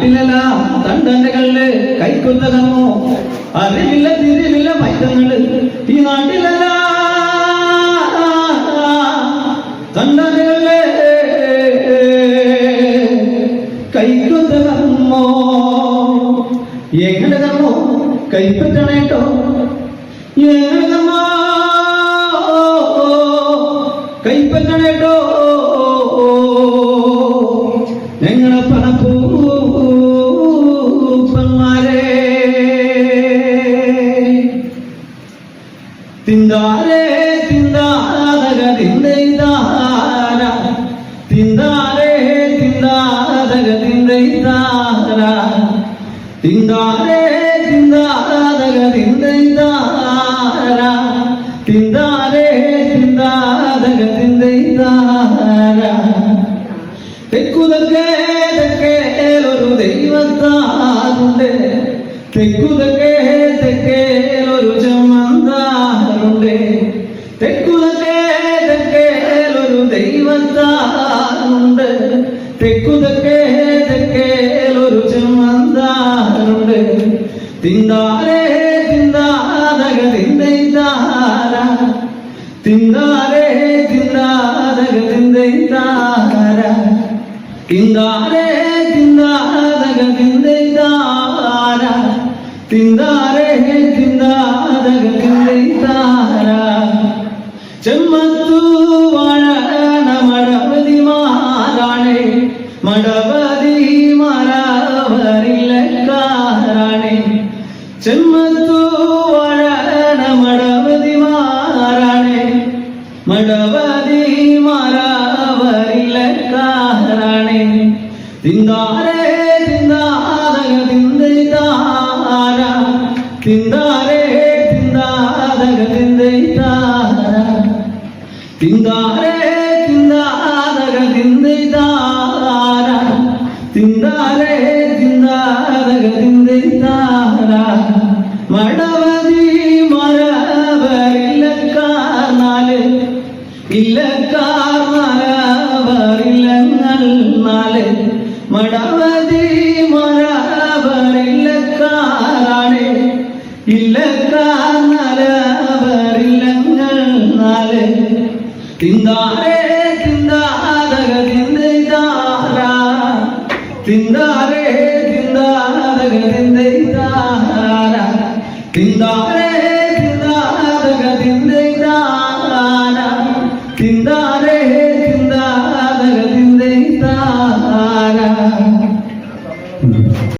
നാട്ടിലല്ല തണ്ടനകളിൽ കല്ല് കൈക്കൊത്ത കമ്മോ അറിവില്ല തിരിവില്ല മൈത്തങ്ങൾ ഈ നാട്ടിലല്ല. തണ്ടനകളിൽ കല്ല് കൈക്കൊത്ത കമ്മോ എങ്ങനെ കമ്മോ കൈപ്പറ്റണേട്ടോ? എങ്ങനെ കമ്മോ കൈപ്പറ്റണേട്ടോ? ഞങ്ങളെ പണപ്പൂപ്പന്മാരെ തിന്താരേ തിന്താതക തിന്തൈതാര തിന്താരേ തിന്താതക തിന്തൈതാര തിന്താരേ തിന്താതക തിന്തൈതാര തിന്താരേ തിന്താതക തിന്തൈതാര തെക്കുതക്കെ തെക്കേലൊരു ദൈവത്താറുണ്ട് തെക്കുതക്കെ ചമ്മന്താറുണ്ട് തെക്കുതക്കെ തെക്കേലൊരു ദൈവത്താറുണ്ട്. തെക്കുതക്കെ തെക്കേലൊരു ചമ്മന്താറുണ്ട് തിന്താരേ തിന്താതക തിന്തൈതാര. തിന്താരേ തിന്താതക തിന്തൈതാര. തിന്താരേ തിന്താതക തിന്തൈതാര. തിന്താരേ ചെമ്മത്തു വാഴണ മടവതിമാരാണേ മടവതിമാരവരില്ലക്കാരാണേ തിന്താരേ തിന്താതക തിന്തൈതാര തിന്താരേ തിന്താതക തിന്തൈതാര തിന്താരേ തിന്താതക തിന്തൈതാര തിന്താരേ തിന്താതക തിന്തൈതാര ഇല്ലക്കാർ നാല്. മടവതി മരവരില്ലക്കാരാണ് ഇല്ലക്കാർ മരവരില്ലങ്ങൾ നാല്. തിന്താരേ തിന്താതക തിന്തൈതാര തിന്താരേ തിന്താതക തിന്തൈതാര തിന്താരേ রে